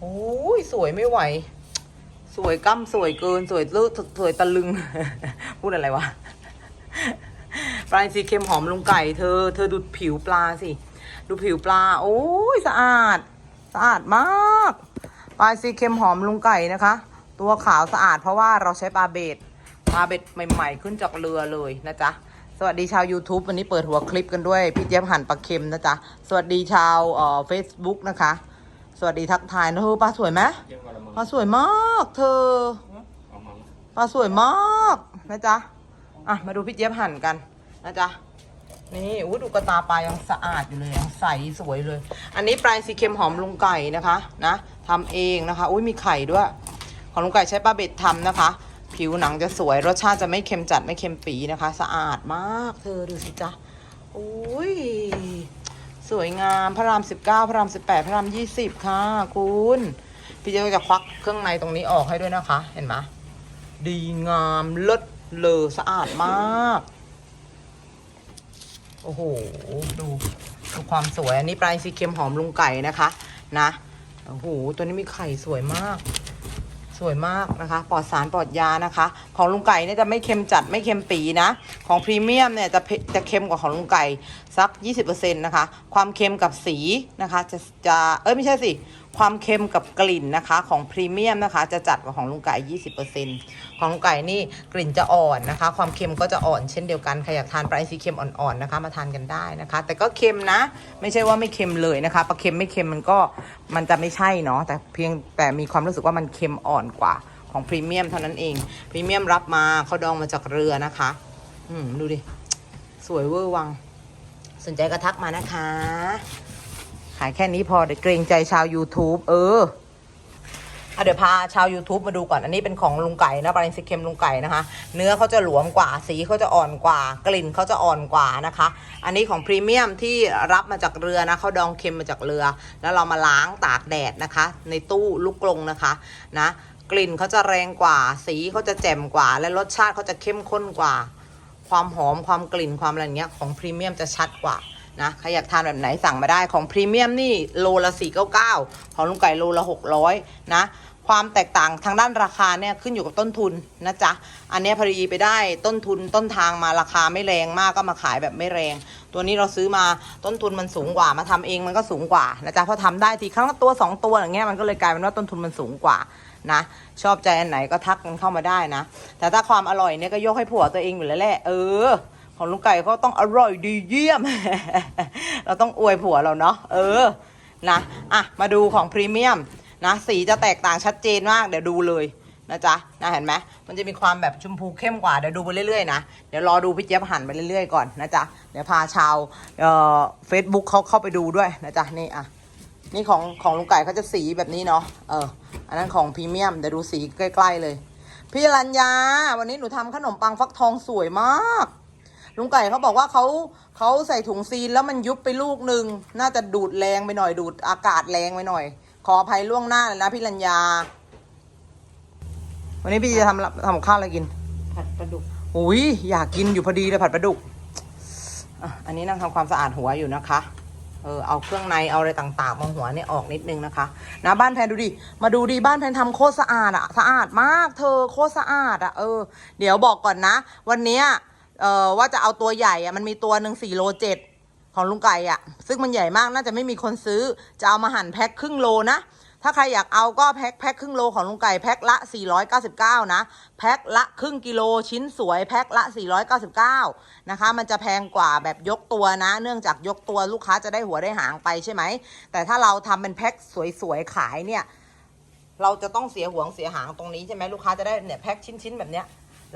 โอ้ยสวยไม่ไหว สวยกั้มสวยเกิน สวยเลสวยตะลึง พูดอะไรวะ ปลาสีเค็มหอมลุงไก่เธอ เธอดูผิวปลาสิ ดูผิวปลา โอ้ยสะอาด สะอาดมาก ปลาสีเค็มหอมลุงไก่นะคะ ตัวขาวสะอาดเพราะว่าเราใช้ปลาเบ็ด ปลาเบ็ดใหม่ๆ ขึ้นจากเรือเลยนะจ๊ะสวัสดีชาว YouTube วันนี้เปิดหัวคลิปกันด้วย พี่เจี๊ยบหั่นปลาเค็มนะจ๊ะ สวัสดีชาวเอ่อ Facebook นะคะ สวัสดีทักทายนะเธอปลาสวยไหมเยอะกว่าละมั้งปลาสวยมากเธอเอามั้งปลาสวยมากนะจ๊ะอะมาดูพี่เจี๊ยบหั่นกันนะจ๊ะนี่อู้ดูกระตาปลายังสะอาดอยู่เลยยังใสสวยเลย อันนี้ปลาสีเค็มหอมลุงไก่นะคะนะทำเองนะคะ อุ้ยมีไข่ด้วย ของลุงไก่ใช้ปลาเบ็ดทำนะคะ ผิวหนังจะสวยรสชาติจะไม่เค็มจัดไม่เค็มปีนะคะ สะอาดมาก เธอดูสิจ๊ะอุ้ย สวยงามพระราม 19 พระราม 18 พระราม 20 ค่ะ คุณ พี่เจ๊ก็จะควักเครื่องในตรงนี้ออกให้ด้วยนะคะ เห็นไหมดีงามเลิศเลอสะอาดมาก โอ้โห ดูดูความสวย อันนี้ปลาอินทรีเค็มหอมลุงไก่นะคะ นะ โอ้โห ตัวนี้มีไข่สวยมาก สวยมากนะคะ ปลอดสารปลอดยานะคะ ของลุงไก่เนี่ยจะไม่เค็มจัดไม่เค็มปีนะ ของพรีเมียมเนี่ยจะเผ็ดจะเค็มกว่าของลุงไก่สัก 20%นะคะ ความเค็มกับสีนะคะ จะจะเอ้ยไม่ใช่สิ ความเค็มกับกลิ่นนะคะของพรีเมียมนะคะ จะจัดกว่าของลุงไก่ 20%ของลุงไก่นี่กลิ่นจะอ่อนนะคะ ความเค็มก็จะอ่อนเช่นเดียวกันใครอยากทานปลาอินทรีเค็มอ่อนๆนะคะ มาทานกันได้นะคะ แต่ก็เค็มนะ ไม่ใช่ว่าไม่เค็มเลยนะคะปลาเค็มไม่เค็มมันก็มันจะไม่ใช่เนาะแต่เพียงแต่มีความรู้สึกว่ามันเค็มอ่อนกว่าของพรีเมียมเท่านั้นเองพรีเมียมรับมาเขาดองมาจากเรือนะคะ อืมดูดิสวยเวอร์วัง สนใจก็ทักมานะคะ ขายแค่นี้พอเดี๋ยวเกรงใจชาว YouTube เอออเดี๋ยวพาชาว YouTube มาดูก่อน อันนี้เป็นของลุงไก่นะปลาอินทรีเค็มลุงไก่นะคะ เนื้อเขาจะหลวมกว่า สีเขาจะอ่อนกว่า กลิ่นเขาจะอ่อนกว่านะคะ อันนี้ของพรีเมียมที่รับมาจากเรือนะเขาดองเค็มมาจากเรือ แล้วเรามาล้างตากแดดนะคะ ในตู้ลูกกรงนะคะนะกลิ่นเขาจะแรงกว่า สีเขาจะแจ่มกว่า และรสชาติเขาจะเข้มข้นกว่า ความหอมความกลิ่นความอะไรเงี้ยของพรีเมียมจะชัดกว่า นะใครอยากทานแบบไหนสั่งมาได้ของพรีเมียมนี่โลละ 499 ของลุงไก่โลละ 600 นะ ความแตกต่างทางด้านราคาเนี่ยขึ้นอยู่กับต้นทุนนะจ๊ะ อันนี้พอดีไปได้ต้นทุนต้นทางมาราคาไม่แรงมากก็มาขายแบบไม่แรง ตัวนี้เราซื้อมาต้นทุนมันสูงกว่ามาทำเองมันก็สูงกว่านะจ๊ะเพราะทำได้ทีครั้งละตัวสองตัวอย่างเงี้ยมันก็เลยกลายเป็นว่าต้นทุนมันสูงกว่านะชอบใจอันไหนก็ทักกันเข้ามาได้นะ แต่ถ้าความอร่อยเนี่ยก็ยกให้ผัวตัวเองอยู่แล้วแหละเออ ของลุงไก่เขาต้องอร่อยดีเยี่ยม เราต้องอวยผัวเราเนาะ เออ นะ อะ มาดูของพรีเมียมนะ สีจะแตกต่างชัดเจนมาก เดี๋ยวดูเลยนะจ๊ะนะเห็นไหมมันจะมีความแบบชมพูเข้มกว่า เดี๋ยวดูไปเรื่อยๆนะ เดี๋ยวรอดูพี่เจี๊ยบหั่นไปเรื่อยๆก่อนนะจ๊ะ เดี๋ยวพาชาวเอ่อเฟซบุ๊กเขาเข้าไปดูด้วยนะจ๊ะ นี่อะ นี่ของของลุงไก่เขาจะสีแบบนี้เนาะ เออ อันนั้นของพรีเมียม เดี๋ยวดูสีใกล้ ๆเลย พี่รัญญา วันนี้หนูทำขนมปังฟักทองสวยมาก ลุงไก่เขาบอกว่าเขาเขาใส่ถุงซีนแล้วมันยุบไปลูกหนึ่งน่าจะดูดแรงไปหน่อยดูดอากาศแรงไปหน่อย ขออภัยล่วงหน้าเลยนะพี่รัญญา วันนี้พี่จะทำทำกับข้าวอะไรกิน ผัดปลาดุกอุ้ยอยากกินอยู่พอดีเลยผัดปลาดุกอะอันนี้นั่งทำความสะอาดหัวอยู่นะคะเออเอาเครื่องในเอาอะไรต่างๆมาหัวเนี่ยออกนิดนึงนะคะนะบ้านแพนดูดิมาดูดิบ้านแพนทำโคตรสะอาดอะสะอาดมาก เธอโคตรสะอาดอะเออ เดี๋ยวบอกก่อนนะ วันเนี้ย เออว่าจะเอาตัวใหญ่อะมันมีตัวหนึ่งสี่โลเจ็ดของลุงไก่อะซึ่งมันใหญ่มากน่าจะไม่มีคนซื้อ จะเอามาหั่นแพ็คครึ่งโลนะถ้าใครอยากเอาก็แพ็คแพ็คครึ่งโลของลุงไก่แพ็คละ 499 นะ แพ็คละครึ่งกิโลชิ้นสวยแพ็คละ 499 นะคะ มันจะแพงกว่าแบบยกตัวนะ เนื่องจากยกตัวลูกค้าจะได้หัวได้หางไปใช่ไหม แต่ถ้าเราทำเป็นแพ็คสวยๆ ขายเนี่ย เราจะต้องเสียหัวเสียหางตรงนี้ใช่ไหมลูกค้าจะได้เนี่ยแพ็คชิ้นๆ แบบเนี้ย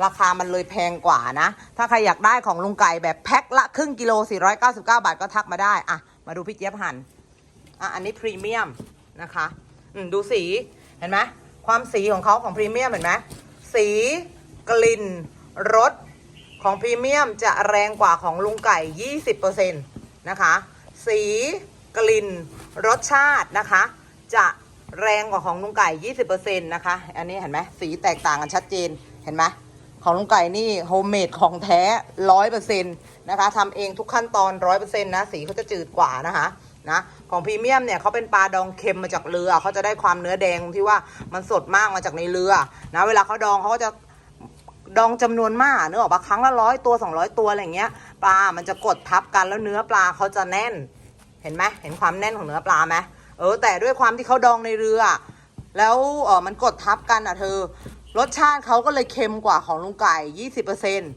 ราคามันเลยแพงกว่านะ ถ้าใครอยากได้ของลุงไก่แบบแพ็คละครึ่งกิโล 499 บาทก็ทักมาได้อะมาดูพี่เจี๊ยบหั่น อะ อันนี้พรีเมียมนะคะ อืม ดูสี เห็นไหม ความสีของเขาของพรีเมียมเห็นไหม สีกลิ่น รสของพรีเมียมจะแรงกว่าของลุงไก่ 20%นะคะ สีกลิ่น รสชาตินะคะ จะแรงกว่าของลุงไก่ 20%นะคะ อันนี้เห็นไหม สีแตกต่างกันชัดเจน เห็นไหม ของลุงไก่นี่โฮมเมดของแท้ร้อยเปอร์เซ็นต์นะคะทำเองทุกขั้นตอนร้อยเปอร์เซ็นต์นะ สีเขาจะจืดกว่านะคะนะของพรีเมียมเนี่ยเขาเป็นปลาดองเค็มมาจากเรือเขาจะได้ความเนื้อแดงที่ว่ามันสดมากมาจากในเรือนะเวลาเขาดองเขาก็จะดองจำนวนมากเนื้อออกมาครั้งละร้อยตัว 200 ตัวอะไรอย่างเงี้ยปลา มันจะกดทับกันแล้วเนื้อปลาเขาจะแน่น เห็นไหมเห็นความแน่นของเนื้อปลาไหมเออแต่ด้วยความที่เขาดองในเรือ แล้วเออมันกดทับกันอะเธอ รสชาติเขาก็เลยเค็มกว่าของลุงไก่ยี่สิบเปอร์เซ็นต์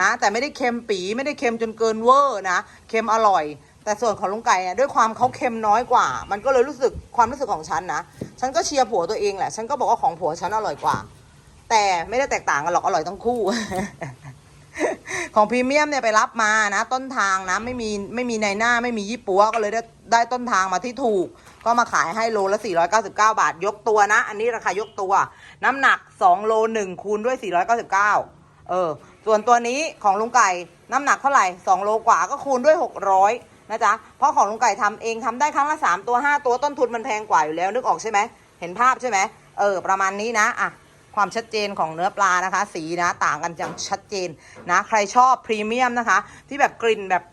นะแต่ไม่ได้เค็มปีไม่ได้เค็มจนเกินเวอร์นะเค็มอร่อย แต่ส่วนของลุงไก่อะด้วยความเขาเค็มน้อยกว่า มันก็เลยรู้สึกความรู้สึกของฉันนะฉันก็เชียร์ผัวตัวเองแหละฉันก็บอกว่าของผัวฉันอร่อยกว่า แต่ไม่ได้แตกต่างกันหรอกอร่อยทั้งคู่ ของพรีเมียมเนี่ยไปรับมานะ ต้นทางนะไม่มีไม่มีในหน้าไม่มียี่ปัวก็เลยได้ได้ต้นทางมาที่ถูก ก็มาขายให้โลละ 499 บาท ยกตัวนะ อันนี้ราคายกตัว น้ำหนัก 2 โล 1 คูณด้วย 499 เออ ส่วนตัวนี้ของลุงไก่น้ำหนักเท่าไหร่ 2 โลกว่าก็คูณด้วย 600 นะจ๊ะ เพราะของลุงไก่ทำเองทำได้ครั้งละ 3 ตัว 5 ตัวต้นทุนมันแพงกว่าอยู่แล้วนึกออกใช่ไหมเห็นภาพใช่ไหมเออประมาณนี้นะอะ ความชัดเจนของเนื้อปลานะคะ สีนะต่างกันอย่างชัดเจนนะ ใครชอบพรีเมียมนะคะ ที่แบบกลิ่นแบบ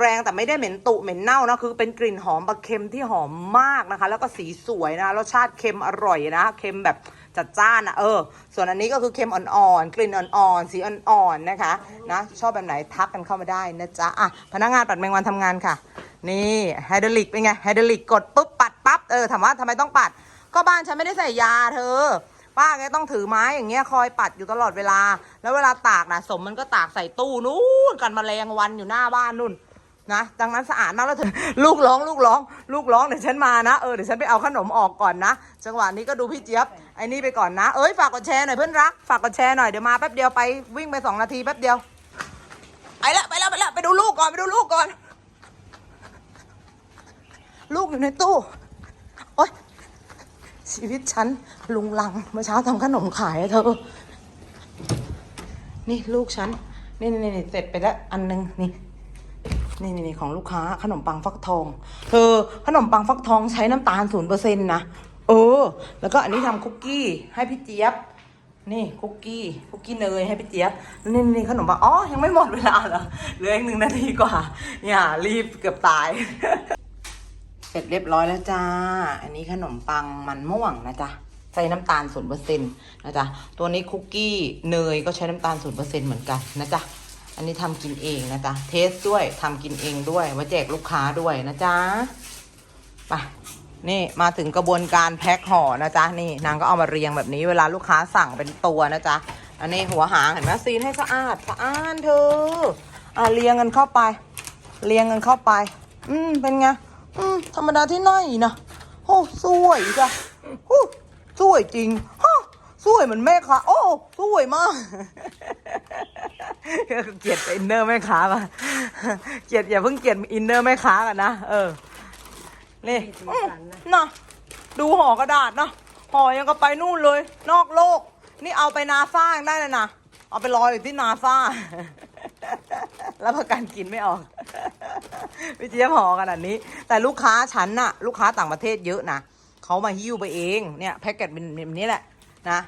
แรงๆ แต่ไม่ได้เหม็นตุเหม็นเน่านะคือเป็นกลิ่นหอมปลาเค็มที่หอมมากนะคะ แล้วก็สีสวยนะรสชาติเค็มอร่อยนะเค็มแบบจัดจ้านนะเออ ส่วนอันนี้ก็คือเค็มอ่อนๆ กลิ่นอ่อนๆ สีอ่อนๆ นะคะนะชอบแบบไหนทักกันเข้ามาได้นะจ๊ะอะพนักงานปัดแมงวันทำงานค่ะ นี่ไฮดรอลิกเป็นไงไฮดรอลิกกดปุ๊บปัดปั๊บเออถามว่าทำไมต้องปัด ก็บ้านฉันไม่ได้ใส่ยาเธอ ป้าแกต้องถือไม้อย่างเงี้ยคอยปัดอยู่ตลอดเวลา แล้วเวลาตากนะสมมันก็ตากใส่ตู้นู้นกันแมลงวันอยู่หน้าบ้านนู่นนะดังนั้นสะอาดมากแล้วเธอลูกร้องลูกร้อง ลูกร้องเดี๋ยวฉันมานะเออเดี๋ยวฉันไปเอาขนมออกก่อนนะ จังหวะนี้ก็ดูพี่เจี๊ยบไอ้นี่ไปก่อนนะ เอ้ยฝากกดแชร์หน่อยเพื่อนรักฝากกดแชร์หน่อยเดี๋ยวมาแป๊บเดียวไปวิ่งไปสองนาทีแป๊บเดียวไปละไปละไปละไปดูลูกก่อนไปดูลูกก่อน ลูกอยู่ในตู้โอ๊ย ชีวิตฉันลุงลังเมื่อเช้าทำขนมขายเธอ นี่ลูกฉัน นี่นี่นี่เสร็จไปแล้วอันนึงนี่นี่นี่ของลูกค้าขนมปังฟักทอง เธอขนมปังฟักทองใช้น้ำตาลศูนย์เปอร์เซ็นต์นะเออ แล้วก็อันนี้ทำคุกกี้ให้พี่เจี๊ยบ นี่คุกกี้คุกกี้เนยให้พี่เจี๊ยบนี่นี่นี่ขนมปังอ๋อยังไม่หมดเวลาเหรอเหลืออีกหนึ่งนาทีกว่าอย่ารีบเกือบตาย เสร็จเรียบร้อยแล้วจ้า อันนี้ขนมปังมันม่วงนะจ๊ะ ใส่น้ำตาลศูนย์เปอร์เซ็นต์นะจ๊ะ ตัวนี้คุกกี้เนยก็ใช้น้ำตาลศูนย์เปอร์เซ็นต์เหมือนกันนะจ๊ะ อันนี้ทำกินเองนะจ๊ะ เทสด้วยทำกินเองด้วยไว้แจกลูกค้าด้วยนะจ๊ะไปนี่มาถึงกระบวนการแพ็คห่อนะจ๊ะ นี่นางก็เอามาเรียงแบบนี้เวลาลูกค้าสั่งเป็นตัวนะจ๊ะ อันนี้หัวหางเห็นไหมซีนให้สะอาดสะอาดเธออะเรียงกันเข้าไป เรียงกันเข้าไป อืมเป็นไง อืมธรรมดาที่ไหนนะโอ้สวยจ้ะโอ้สวยจริงฮะสวยเหมือนแม่ค้าโอ้สวยมากเกลียดอินเนอร์แม่ค้ามาเกลียดอย่าเพิ่งเกลียดอินเนอร์แม่ค้ากันนะเออนี่อืมน่ะดูห่อกระดาษเนาะห่อยังก็ไปนู่นเลย นอกโลก นี่เอาไปนาซ่ายังได้เลยนะเอาไปลอยอยู่ที่นาซ่าแล้วประกันกินไม่ออก พี่เจี๊ยบห่อขนาดนี้ แต่ลูกค้าฉันน่ะ ลูกค้าต่างประเทศเยอะนะเขามาหิ้วไปเองเนี่ยแพ็กเกจเป็นแบบนี้แหละนะ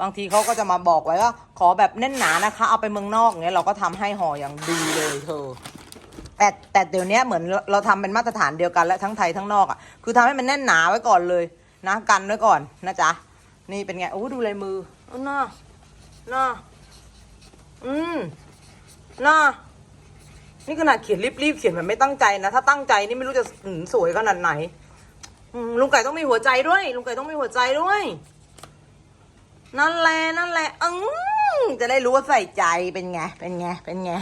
บางทีเขาก็จะมาบอกไว้ว่าขอแบบแน่นหนานะคะ เอาไปเมืองนอกเงี้ยเราก็ทำให้ห่ออย่างดีเลยเธอ แต่แต่เดี๋ยวนี้เหมือนเราเราทำเป็นมาตรฐานเดียวกันและทั้งไทยทั้งนอกอะคือทำให้มันแน่นหนาไว้ก่อนเลยนะกันไว้ก่อนนะจ๊ะนี่เป็นไงโอ้ดูลายมือน้าน้าอืมน้า นี่ขนาดเขียนรีบๆเขียนแบบไม่ตั้งใจนะ ถ้าตั้งใจนี่ไม่รู้จะอืมสวยขนาดไหนอืมลุงไก่ต้องมีหัวใจด้วย ลุงไก่ต้องมีหัวใจด้วย นั่นแหละนั่นแหละอืมจะได้รู้ว่าใส่ใจเป็นไง เป็นไง เป็นไง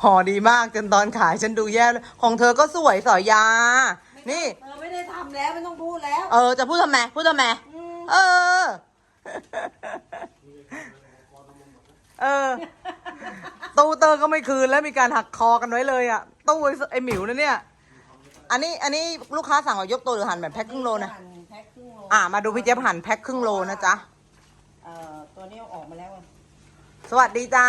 พอดีมากจนตอนขายฉันดูแย่เลยของเธอก็สวยสอยยา นี่เออไม่ได้ทำแล้วไม่ต้องพูดแล้ว เออ จะพูดทำไม พูดทำไม เออ เออ ตู้เตอร์ก็ไม่คืนแล้วมีการหักคอกันไว้เลยอะ ตู้ไอ้หมิวนะเนี่ย อันนี้อันนี้ลูกค้าสั่งเอายกตัวหรือหั่นแบบแพ็คครึ่งโลนะ หั่แพ็คครึ่งโลอ่ามาดูพี่เจี๊ยบหั่นแพ็คครึ่งโลนะจ๊ะ เอ่อตัวนี้เอาออกมาแล้วอะสวัสดีจ้า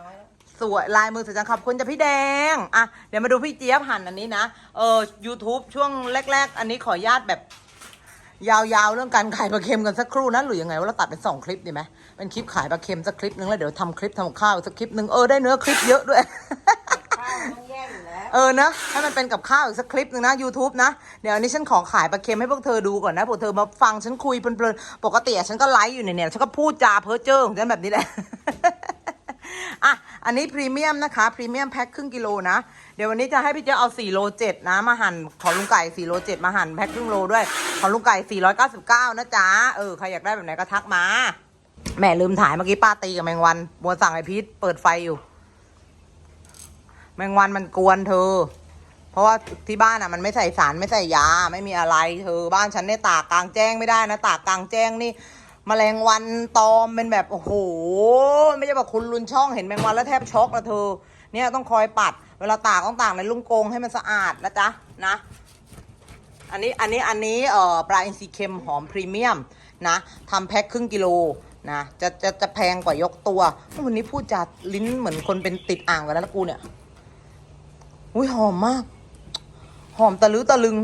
น้อยแล้วสวยลายมือสวยจังขอบคุณจ้ะพี่แดง อะ เดี๋ยวมาดูพี่เจี๊ยบหั่นอันนี้นะ เออ YouTube ช่วงแรก ๆ อันนี้ขออนุญาตแบบ ยาวๆ เรื่องการขายปลาเค็มกันสักครู่นะหรือยังไงว่าเราตัดเป็นสองคลิปดีไหมเป็นคลิปขายปลาเค็มสักคลิปนึงแล้วเดี๋ยวทำคลิปทำกับข้าวอีกสักคลิปนึงเออได้เนื้อคลิปเยอะด้วยข้าวมันต้องแยกอยู่แล้วเออนะให้มันเป็นกับข้าวอีกสักคลิปหนึ่งนะ YouTube นะ เดี๋ยวอันนี้ฉันขอขายปลาเค็มให้พวกเธอดูก่อนนะพวกเธอมาฟังฉันคุยเพลินๆปกติอะฉันก็ไลฟ์อยู่เนี่ยเนี่ยฉันก็พูดจาเพ้อเจ้อของฉันแบบนี้แหละ อะ อันนี้พรีเมียมนะคะ พรีเมียมแพ็คครึ่งกิโลนะ เดี๋ยววันนี้จะให้พี่เจ้าเอา4โล7นะ มาหั่นของลุงไก่4โล7มาหั่นแพ็คครึ่งโลด้วย ของลุงไก่ 499 นะจ๊ะ เออ ใครอยากได้แบบไหนก็ทักมาแหม่ลืมถ่ายเมื่อกี้ป้าตีกับแมงวัน บัวสั่งไอพีทเปิดไฟอยู่ แมงวันมันกวนเธอ เพราะว่าที่บ้านอะมันไม่ใส่สารไม่ใส่ยา ไม่มีอะไรเธอ บ้านฉันเนี่ยตากกลางแจ้งไม่ได้นะ ตากกลางแจ้งนี่ มแมลงวันตอมเป็นแบบโอ้โห ไม่ใช่แบบคุณลุนช่องเห็นแมงวันแล้วแทบช็อกละเธอ เนี่ยต้องคอยปัด เวลาตากต้องตากในลุงโกงให้มันสะอาดนะจ๊ะนะ อันนี้อันนี้อันนี้เอ่อปลาอินทรีเค็มหอมพรีเมียมนะทำแพ็คครึ่งกิโลนะจะจะจะแพงกว่ายกตัว วันนี้พูดจาลิ้นเหมือนคนเป็นติดอ่างกันแล้วนะกูเนี่ย อุ้ยหอมมาก หอมตะลือตะลึง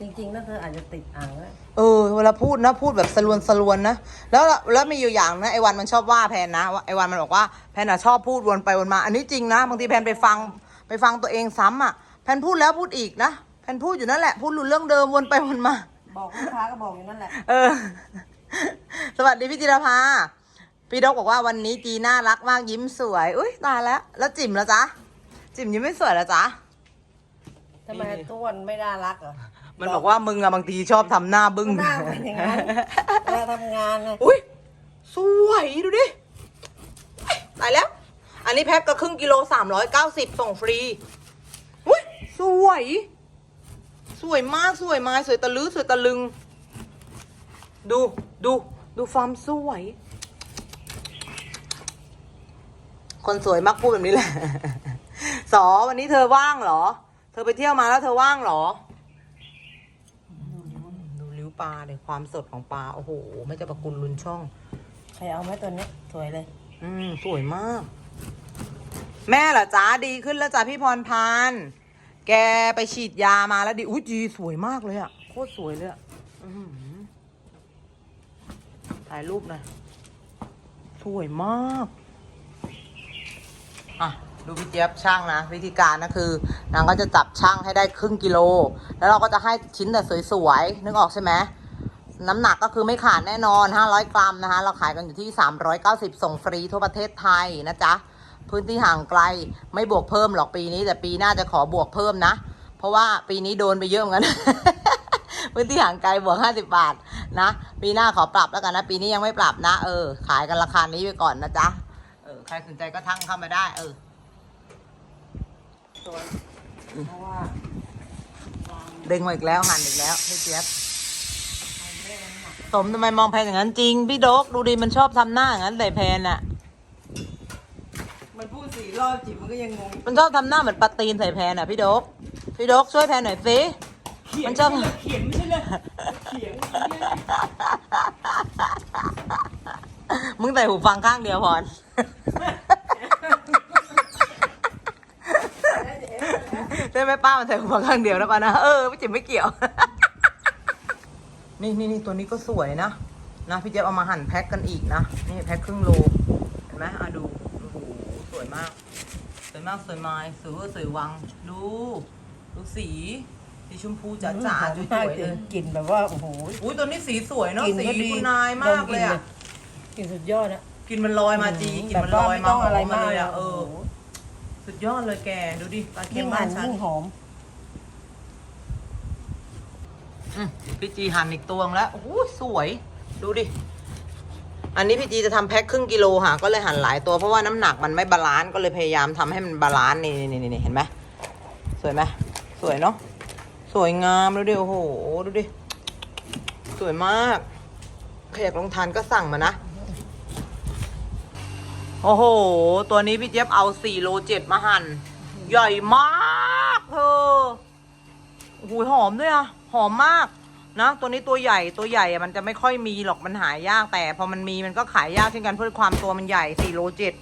จริงๆนะเธออาจจะติดอ่างแล้ว เออเวลาพูดนะพูดแบบสลวนสลวนนะแล้วแล้วมีอยู่อย่างนะไอ้วันมันชอบว่าแพนนะว่าไอ้วันมันบอกว่าแพนอะชอบพูดวนไปวนมา อันนี้จริงนะบางทีแพนไปฟังไปฟังตัวเองซ้ำอะแพนพูดแล้วพูดอีกนะแพนพูดอยู่นั่นแหละพูดหลุดเรื่องเดิมวนไปวนมา บอกลูกค้าก็บอกอยู่นั่นแหละเออ สวัสดีพี่จิรภาพี่ดกบอกว่าวันนี้จีน่ารักมากยิ้มสวยอุ้ยตายแล้ว แล้วจิ๋มแล้วจ๊ะจิ๋มยิ้มไม่สวยแล้วจ๊ะทำไมต้วนไม่น่ารักเหรอ มันบอกว่ามึงอะบางทีชอบทำหน้าบึ้งก็หน้าเป็นอย่างนั้นเวลาทำงานไงอุ้ยสวยดูดิเอ้ยตายแล้ว อันนี้แพ็คก็ครึ่งกิโลสามร้อยเก้าสิบส่งฟรีอุ้ยสวย สวยมากสวยมากสวยตะลือสวยตะลึง ดูดูดูความสวย คนสวยมักพูดแบบนี้แหละ สอวันนี้เธอว่างเหรอ เธอไปเที่ยวมาแล้วเธอว่างเหรอดูริ้ว ปลาเลยความสดของปลาโอ้โหไม่จะประกุลลุนช่อง ใครเอาไหมตัวนี้สวยเลย อืมสวยมาก แม่เหรอจ้าดีขึ้นแล้วจ้าพี่พรพันธ์แกไปฉีดยามาแล้วดีอุ้ยดีสวยมากเลยอะโคตรสวยเลยอะอื้อหือถ่ายรูปหน่อยสวยมาก อะ ดูพี่เจี๊ยบช่างนะ วิธีการนะคือนางก็จะจับช่างให้ได้ครึ่งกิโล แล้วเราก็จะให้ชิ้นแต่สวยๆนึกออกใช่ไหมน้ำหนักก็คือไม่ขาดแน่นอน 500 กรัมนะคะ เราขายกันอยู่ที่ 390 ส่งฟรีทั่วประเทศไทยนะจ๊ะ พื้นที่ห่างไกลไม่บวกเพิ่มหรอกปีนี้ แต่ปีหน้าจะขอบวกเพิ่มนะ เพราะว่าปีนี้โดนไปเยอะเหมือนกัน พื้นที่ห่างไกลบวก 50 บาทนะ ปีหน้าขอปรับแล้วกันนะ ปีนี้ยังไม่ปรับนะ เออ ขายกันราคานี้ไปก่อนนะจ๊ะ เออ ใครสนใจก็ทักเข้ามาได้ เออ สวยเพราะว่าดึงมาอีกแล้วหั่นอีกแล้วพี่เจี๊ยบสมทำไมมองแพนอย่างนั้นจริง พี่โดกดูดิมันชอบทำหน้าอย่างนั้นแต่แพนอะมันพูดสี่รอบจิ๋มมันก็ยังงงมันชอบทำหน้าเหมือนปลาตีนใส่แพนอะพี่โดกพี่โดกช่วยแพนหน่อยสิมันชอบเขียนไม่ใช่เลยเขียนมึงใส่หูฟังข้างเดียวพร ใช่ไหมป้ามันใส่หูฟังข้างเดียวนะป้านะเออไม่จิ๋มไม่เกี่ยว นี่นี่นี่ตัวนี้ก็สวยนะนะพี่เจ๊ยบเอามาหั่นแพ็คกันอีกนะนี่แพ็คครึ่งโลเห็นไหมอะดูโอ้โหสวยมาก สวยมากสวยไม้สวยเวอร์สวยวัง ดูดูสีสีชมพูจ๋าจ๋าๆจุ๋ยๆเลยกลิ่นแบบว่าโอ้โหอุ้ยตัวนี้สีสวยเนาะกลิ่นสีก็ดีคุณนายมากเลยอะกลิ่นสุดยอดนะกลินมันลอยมาจีกลินมันลอยแบบว่าไม่ต้องอะไรมามากเลยอะอะเอโอ้อโห สุดยอดเลยแก ดูดิปลาเค็ยิ่มงบ้าหั่นนฉันยิ่งหอม อืมพี่จีหั่นอีกตัวนึงแล้วโอ้โหสวย ดูดิ อันนี้พี่จีจะทำแพ็คครึ่งกิโลค่ะ ก็เลยหั่นหลายตัวเพราะว่าน้ำหนักมันไม่บาลานซ์ก็เลยพยายามทำให้มันบาลานซ์นี่นี่นี่นี่เห็นไหมสวยไหมสวยเนาะสวยงามดูดิโอ้โหดูดิสวยมากใครอยากลองทานก็สั่งมานะ โอ้โห ตัวนี้พี่เจี๊ยบเอา4โลเจ็ดมาหั่น ใหญ่มากเธอโอ้โหหอมด้วยอะหอมมากนะ ตัวนี้ตัวใหญ่ตัวใหญ่อะมันจะไม่ค่อยมีหรอกมันหายากแต่ พอมันมีมันก็ขายยากเช่นกันเพื่อความตัวมันใหญ่4โลเจ็ด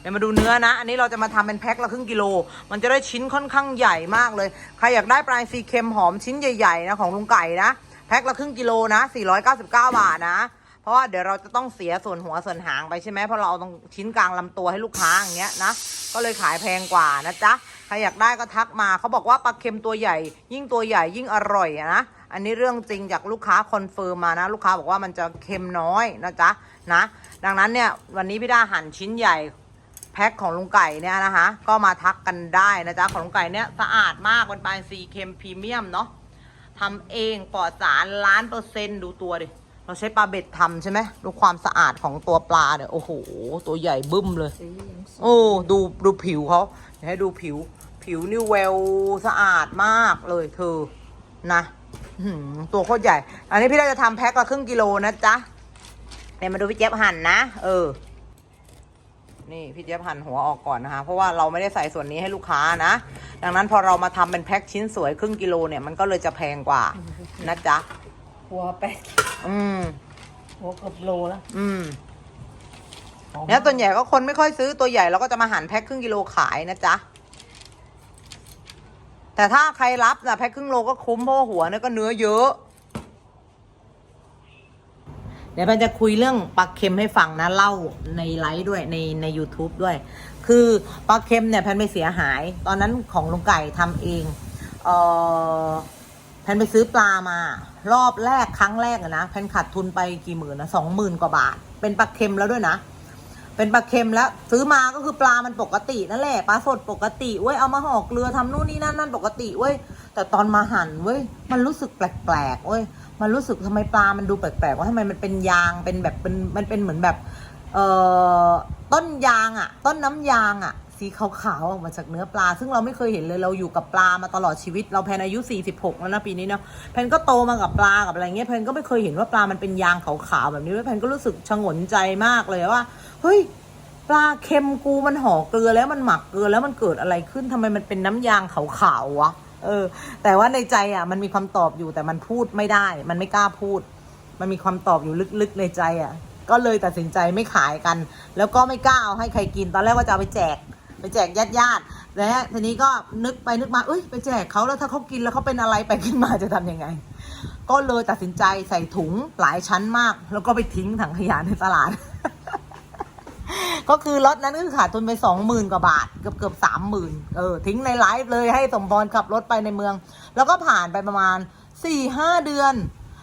เดี๋ยวมาดูเนื้อนะ อันนี้เราจะมาทำเป็นแพ็คละครึ่งกิโล มันจะได้ชิ้นค่อนข้างใหญ่มากเลย ใครอยากได้ปลายซีเค็มหอมชิ้นใหญ่ๆนะของลุงไก่นะ แพ็คละครึ่งกิโลนะ 499 บาทนะ ราะว่าเดี๋ยวเราจะต้องเสียส่วนหัวส่วนหางไปใช่ไหมเพราะเราเอาตรงชิ้นกลางลำตัวให้ลูกค้าอย่างเงี้ยนะก็เลยขายแพงกว่านะจ๊ะใครอยากได้ก็ทักมาเขาบอกว่าปลาเค็มตัวใหญ่ ยิ่งตัวใหญ่ยิ่งอร่อยนะอันนี้เรื่องจริงจากลูกค้าคอนเฟิร์มมานะ ลูกค้าบอกว่ามันจะเค็มน้อยนะจ๊ะนะดังนั้นเนี่ยวันนี้พี่ดาหั่นชิ้นใหญ่แพ็คของลุงไก่เนี่ยนะคะก็มาทักกันได้นะจ๊ะของลุงไก่เนี่ยสะอาดมากเป็นปลาซีเค็มพรีเมียมเนาะทำเองปลอดสารล้านเปอร์เซ็นต์ดูตัวดิ เราใช้ปลาเบ็ดทำใช่ไหมดูความสะอาดของตัวปลาเนี่ยโอ้โห ตัวใหญ่บึ้มเลยสียังสวยโอ้ดูดูผิวเขาเดี๋ยวให้ดูผิว ผิวนี่แววสะอาดมากเลยเธอนะอื้อหือตัวโคตรใหญ่ อันนี้พี่ได้จะทำแพ็คละครึ่งกิโลนะจ๊ะเนี่ยมาดูพี่เจี๊ยบหั่นนะ เออ นี่พี่เจี๊ยบหั่นหัวออกก่อนนะคะ เพราะว่าเราไม่ได้ใส่ส่วนนี้ให้ลูกค้านะ ดังนั้นพอเรามาทำเป็นแพ็คชิ้นสวยครึ่งกิโลเนี่ยมันก็เลยจะแพงกว่านะจ๊ะ หัวแปดอืม หัวเกือบโลแล้วอืมเนี่ยส่วนใหญ่ก็คนไม่ค่อยซื้อตัวใหญ่เราก็จะมาหั่นแพ็คครึ่งกิโลขายนะจ๊ะ แต่ถ้าใครรับนะแพ็คครึ่งโลก็คุ้มเพราะว่าหัวเนี่ยก็เนื้อเยอะ เดี๋ยวแพนจะคุยเรื่องปลาเค็มให้ฟังนะเล่าในไลฟ์ด้วยในใน u t u b e ด้วย คือปลาเค็มเนี่ยแพนไม่เสียหาย ตอนนั้นของลุงไก่ทำเอง เออแพนไปซื้อปลามา รอบแรกครั้งแรกอะนะแพนขาดทุนไปกี่หมื่นนะสองหมื่นกว่าบาท เป็นปลาเค็มแล้วด้วยนะ เป็นปลาเค็มแล้ว ซื้อมาก็คือปลามันปกตินั่นแหละปลาสดปกติเว้ยเอามาห่อเกลือทำนู่นนี่นั่นนั่นปกติเว้ยแต่ตอนมาหั่นเว้ยมันรู้สึกแปลกๆเว้ยมันรู้สึกทำไมปลามันดูแปลกๆว่าทำไมมันเป็นยางเป็นแบบเป็นมันเป็นเหมือนแบบ เอ่อต้นยางอะต้นน้ำยางอะ สีขาวๆออกมาจากเนื้อปลา ซึ่งเราไม่เคยเห็นเลยเราอยู่กับปลามาตลอดชีวิต เราแพนอายุ 46 แล้วนะปีนี้เนาะแพนก็โตมากับปลากับอะไรเงี้ยแพนก็ไม่เคยเห็นว่าปลามันเป็นยางขาวๆแบบนี้ด้วยแพนก็รู้สึกชงนใจมากเลยว่าเฮ้ยปลาเค็มกูมันห่อเกลือแล้วมันหมักเกลือแล้วมันเกิดอะไรขึ้นทำไมมันเป็นน้ำยางขาวๆวะเออ แต่ว่าในใจอะ มันมีคำตอบอยู่แต่มันพูดไม่ได้ มันไม่กล้าพูด มันมีความตอบอยู่ลึกๆในใจอะก็เลยตัดสินใจไม่ขายกัน แล้วก็ไม่กล้าเอาให้ใครกิน ตอนแรกว่าจะเอาไปแจก ไปแจกญาติญาติแล้วทีนี้ก็นึกไปนึกมาเอ้ยไปแจกเขาแล้วถ้าเขากินแล้วเขาเป็นอะไรไปขึ้นมาจะทำยังไง ก็เลยตัดสินใจใส่ถุงหลายชั้นมาก แล้วก็ไปทิ้งถังขยะในตลาด ก็คือรถนั้นก็คือขาดทุนไปสองหมื่นกว่าบาท เกือบเกือบสามหมื่นเออทิ้งในไลฟ์เลยให้สมพรขับรถไปในเมือง แล้วก็ผ่านไปประมาณสี่ห้าเดือน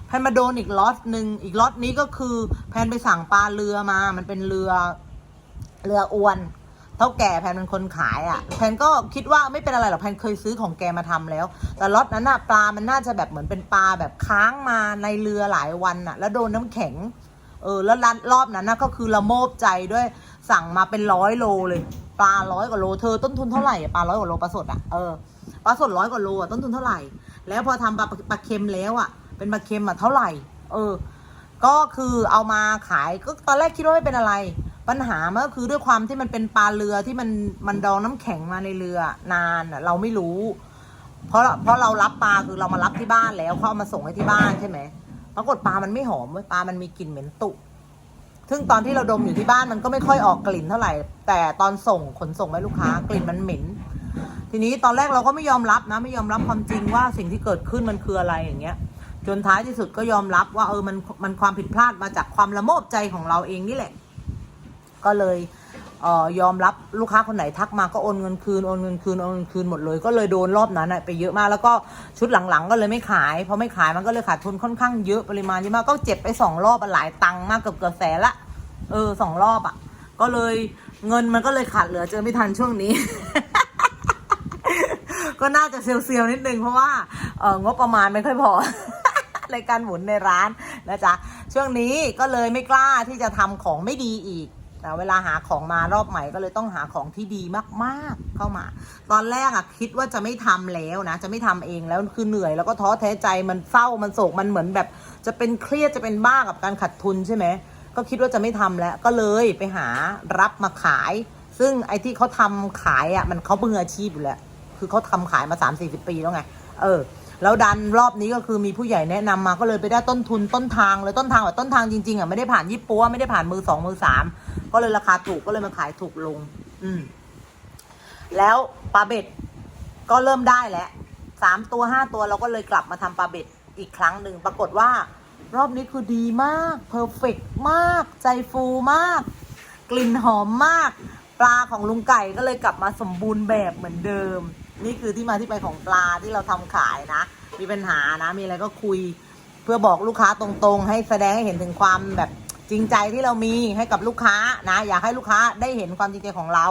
แพนมาโดนอีกล็อตหนึ่งอีกล็อตนี้ก็คือแพนไปสั่งปลาเรือมา มันเป็นเรือเรืออวน เท่าแก่แพนเป็นคนขายอะ่ะแพนก็คิดว่าไม่เป็นอะไรหรอกแพนเคยซื้อของแกมาทำแล้ว แต่ล็อตนั้นน่ะปลามันน่าจะแบบเหมือนเป็นปลาแบบค้างมาในเรือหลายวันน่ะ แล้วโดนน้ำแข็ง เออ แล้วร้านรอบนั้นนะก็คือละโมบใจด้วยสั่งมาเป็นร้อยโลเลยปลาร้อยกว่าโลเธอต้นทุนเท่าไหร่ปลาร้อยกว่าโลปลาสดอะเออปลาสดร้อยกว่าโลอะต้นทุนเท่าไหร่ แล้วพอทำปลาปลาเค็มแล้วอะเป็นปลาเค็มอะเท่าไหร่ เออ ก็คือเอามาขายก็ตอนแรกคิดว่าไม่เป็นอะไร ปัญหามันก็คือด้วยความที่มันเป็นปลาเรือที่มันมันดองน้ำแข็งมาในเรือนานอะเราไม่รู้ เพราะเพราะเรารับปลาคือเรามารับที่บ้านแล้วเขาเอามาส่งให้ที่บ้านใช่ไหมปรากฏปลามันไม่หอมเว้ยปลามันมีกลิ่นเหม็นตุ ซึ่งตอนที่เราดมอยู่ที่บ้านมันก็ไม่ค่อยออกกลิ่นเท่าไหร่ แต่ตอนส่งขนส่งให้ลูกค้ากลิ่นมันเหม็น ทีนี้ตอนแรกเราก็ไม่ยอมรับนะ ไม่ยอมรับความจริงว่าสิ่งที่เกิดขึ้นมันคืออะไรอย่างเงี้ย จนท้ายที่สุดก็ยอมรับว่าเออมันมันความผิดพลาดมาจากความละโมบใจของเราเองนี่แหละ ก็เลยเอ่อยอมรับลูกค้าคนไหนทักมาก็โอนเงินคืนโอนเงินคืนโอนเงินคืนหมดเลย ก็เลยโดนรอบนั้นน่ะไปเยอะมากแล้วก็ชุดหลังๆ ก็เลยไม่ขายพอไม่ขายมันก็เลยขาดทุนค่อนข้างเยอะปริมาณเยอะมากก็เจ็บไปสองรอบอะหลายตังค์มากเกือบเกือบแสนละเออสองรอบอะก็เลยเงินมันก็เลยขาดเหลือเจอไม่ทันช่วงนี้ ก็น่าจะเซียวนิดนึงเพราะว่าเอองบประมาณไม่ค่อยพอในการหมุนในร้านนะจ๊ะช่วงนี้ก็เลยไม่กล้าที่จะทำของไม่ดีอีก นะเวลาหาของมารอบใหม่ก็เลยต้องหาของที่ดีมากๆเข้ามา ตอนแรกอะคิดว่าจะไม่ทำแล้วนะ จะไม่ทำเองแล้วคือเหนื่อยแล้วก็ท้อแท้ใจมันเศร้ามันโศกมันเหมือนแบบ จะเป็นเครียดจะเป็นบ้ากับการขาดทุนใช่ไหมก็คิดว่าจะไม่ทำแล้วก็เลยไปหารับมาขาย ซึ่งไอ้ที่เขาทำขายอะมันเขามืออาชีพอยู่แล้วคือเขาทำขายมา3 4 0ปีแล้วไง เออแล้วดันรอบนี้ก็คือมีผู้ใหญ่แนะนำมาก็เลยไปได้ต้นทุนต้นทางเลยต้นทางแบบต้นทางจริงๆอะไม่ได้ผ่านยี่ปัวไม่ได้ผ่านมือสองมือสามก็เลยราคาถูกก็เลยมาขายถูกลง อืม แล้วปลาเบ็ดก็เริ่มได้แล้วสามตัวห้าตัวเราก็เลยกลับมาทำปลาเบ็ดอีกครั้งหนึ่งปรากฏว่า รอบนี้คือดีมากเพอร์เฟกมาก ใจฟูมาก กลิ่นหอมมาก ปลาของลุงไก่ก็เลยกลับมาสมบูรณ์แบบเหมือนเดิม นี่คือที่มาที่ไปของปลาที่เราทำขายนะ มีปัญหานะ มีอะไรก็คุย เพื่อบอกลูกค้าตรงๆ ให้แสดงให้เห็นถึงความแบบจริงใจที่เรามีให้กับลูกค้านะ อยากให้ลูกค้าได้เห็นความจริงใจของเรา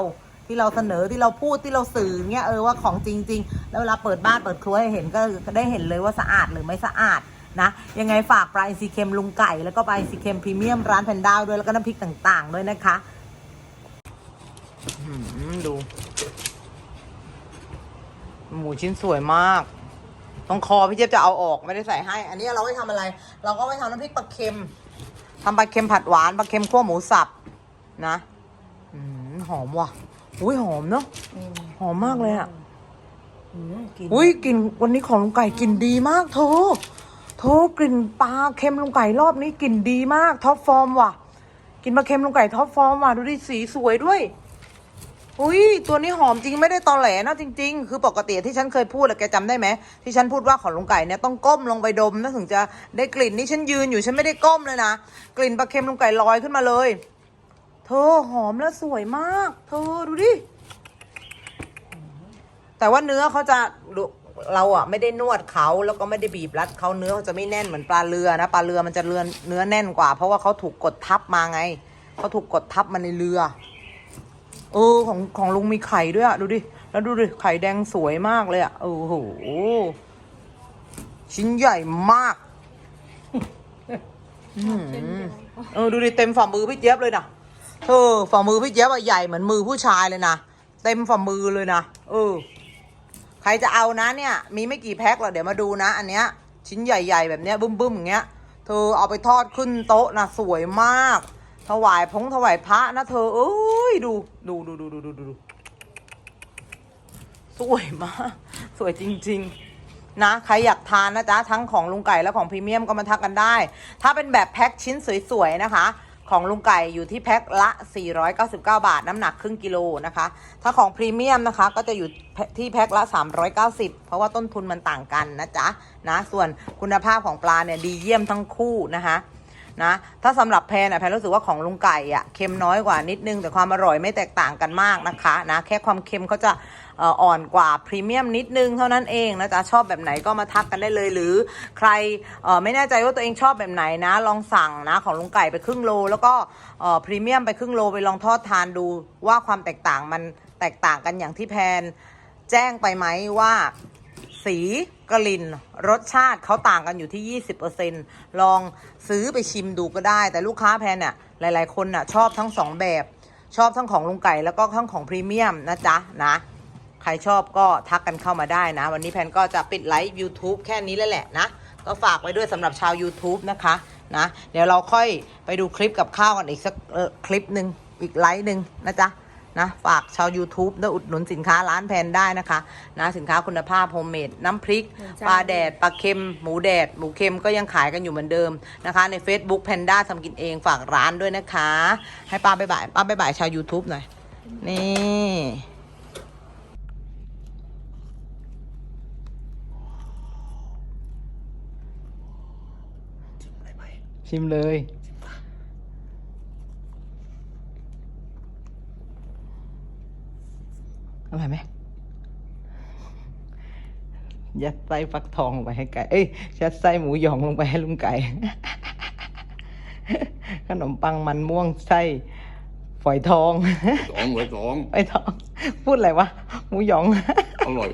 ที่เราเสนอที่เราพูดที่เราสื่อเงี้ยเออว่าของจริง ๆ แล้วเวลาเปิดบ้านเปิดครัวให้เห็นก็ได้เห็นเลยว่าสะอาดหรือไม่สะอาดนะยังไงฝากปลาอินทรีเค็มลุงไก่แล้วก็ปลาอินทรีเค็มพรีเมียมร้านแพนด้าด้วยแล้วก็น้ำพริกต่างๆ ด้วยนะคะดู หมูชิ้นสวยมากตรงคอพี่เจี๊ยบจะเอาออกไม่ได้ใส่ให้ อันนี้เราไว้ทำอะไร เราก็ไว้ทำน้ำพริกปลาเค็มทำปลาเค็มผัดหวานปลาเค็มคั่วหมูสับนะอืมหอมว่ะ อุ้ยหอมเนาะหอมมากเลยอะอืมกินอุ้ยกลิ่นวันนี้ของลุงไก่กลิ่นดีมากโถโถกลิ่นปลาเค็มลุงไก่รอบนี้กลิ่นดีมากท็อปฟอร์มว่ะ กินปลาเค็มลุงไก่ท็อปฟอร์มว่ะดูดิสีสวยด้วย อุ้ยตัวนี้หอมจริงไม่ได้ตอแหลนะจริง ๆ คือปกติที่ฉันเคยพูดอะแกจำได้ไหมที่ฉันพูดว่าของลุงไก่เนี่ยต้องก้มลงไปดมนะถึงจะได้กลิ่นนี่ฉันยืนอยู่ฉันไม่ได้ก้มเลยนะกลิ่นปลาเค็มลุงไก่ลอยขึ้นมาเลย เธอหอมแล้วสวยมาก เธอดูดิแต่ว่าเนื้อเขาจะเราอะไม่ได้นวดเขาแล้วก็ไม่ได้บีบรัดเขาเนื้อเขาจะไม่แน่นเหมือนปลาเรือนะปลาเรือมันจะเรือเนื้อแน่นกว่า เพราะว่าเขาถูกกดทับมาไงเขาถูกกดทับมาในเรือ เออของของลุงมีไข่ด้วยอะดูดิ แล้วดูดิ ไข่แดงสวยมากเลยอะโอ้โห ชิ้นใหญ่มากอือหือเออดูดิเต็มฝ่ามือพี่เจี๊ยบเลยนะเออฝ่ามือพี่เจี๊ยบอะใหญ่เหมือนมือผู้ชายเลยนะเต็มฝ่ามือเลยนะเออ ใครจะเอานะเนี่ย มีไม่กี่แพ็คหรอกเดี๋ยวมาดูนะ อันเนี้ย ชิ้นใหญ่ๆแบบเนี้ยบึ้มๆอย่างเงี้ยเธอเอาไปทอดขึ้นโต๊ะนะสวยมาก ถวายพงถวายพระนะเธอเอ้ยดูดูดูดูดูดูดูสวยมากสวยจริง ๆ นะใครอยากทานนะจ๊ะทั้งของลุงไก่และของพรีเมียมก็มาทักกันได้ ถ้าเป็นแบบแพ็คชิ้นสวยๆนะคะ ของลุงไก่อยู่ที่แพ็คละ 499 บาท น้ำหนักครึ่งกิโลนะคะ ถ้าของพรีเมียมนะคะ ก็จะอยู่ที่แพ็คละ 390 เพราะว่าต้นทุนมันต่างกันนะจ๊ะนะ ส่วนคุณภาพของปลาเนี่ยดีเยี่ยมทั้งคู่นะคะ นะถ้าสำหรับแพนอะแพนรู้สึกว่าของลุงไก่อะเค็มน้อยกว่านิดนึงแต่ความอร่อยไม่แตกต่างกันมากนะคะนะแค่ความเค็มเขาจะอ่อนกว่าพรีเมียมนิดนึงเท่านั้นเองนะจ๊ะชอบแบบไหนก็มาทักกันได้เลย หรือใครไม่แน่ใจว่าตัวเองชอบแบบไหนนะ ลองสั่งนะของลุงไก่ไปครึ่งโล แล้วก็พรีเมียมไปครึ่งโลไปลองทอดทานดูว่าความแตกต่างมันแตกต่างกันอย่างที่แพนแจ้งไปไหมว่า สีกลิ่นรสชาติเขาต่างกันอยู่ที่ 20%ลองซื้อไปชิมดูก็ได้ แต่ลูกค้าแพนเนี่ยหลาย ๆ คนน่ะชอบทั้งสองแบบ ชอบทั้งของลุงไก่แล้วก็ทั้งของพรีเมียมนะจ๊ะนะ ใครชอบก็ทักกันเข้ามาได้นะ วันนี้แพนก็จะปิดไลฟ์ YouTube แค่นี้แล้วแหละนะ ก็ฝากไว้ด้วยสำหรับชาว YouTube นะคะนะ เดี๋ยวเราค่อยไปดูคลิปกับข้าวกันอีกสักคลิปหนึ่งอีกไลฟ์หนึ่งนะจ๊ะ นะฝากชาว YouTube ได้อุดหนุนสินค้าร้านแพนได้นะคะนะสินค้าคุณภาพโฮมเมดน้ำพริกปลาแดดปลาเค็ม หมูแดด หมูเค็มก็ยังขายกันอยู่เหมือนเดิมนะคะ ใน Facebook แพนด้าทำกินเองฝากร้านด้วยนะคะ ให้ป้าไปบ่ายป้าไปบ่ายชาว YouTube หน่อย นี่ชิมเลย ร่อยไหมยัดไส้ฟักทองลงไปให้ไก่ เอ้ยยัดไส้หมูหยองลงไปให้ลุงไก่ ขนมปังมันม่วงไส้ฝอยทอง สองหัวสองฝอยทอง พูดอะไรวะ หมูหยอง อร่อย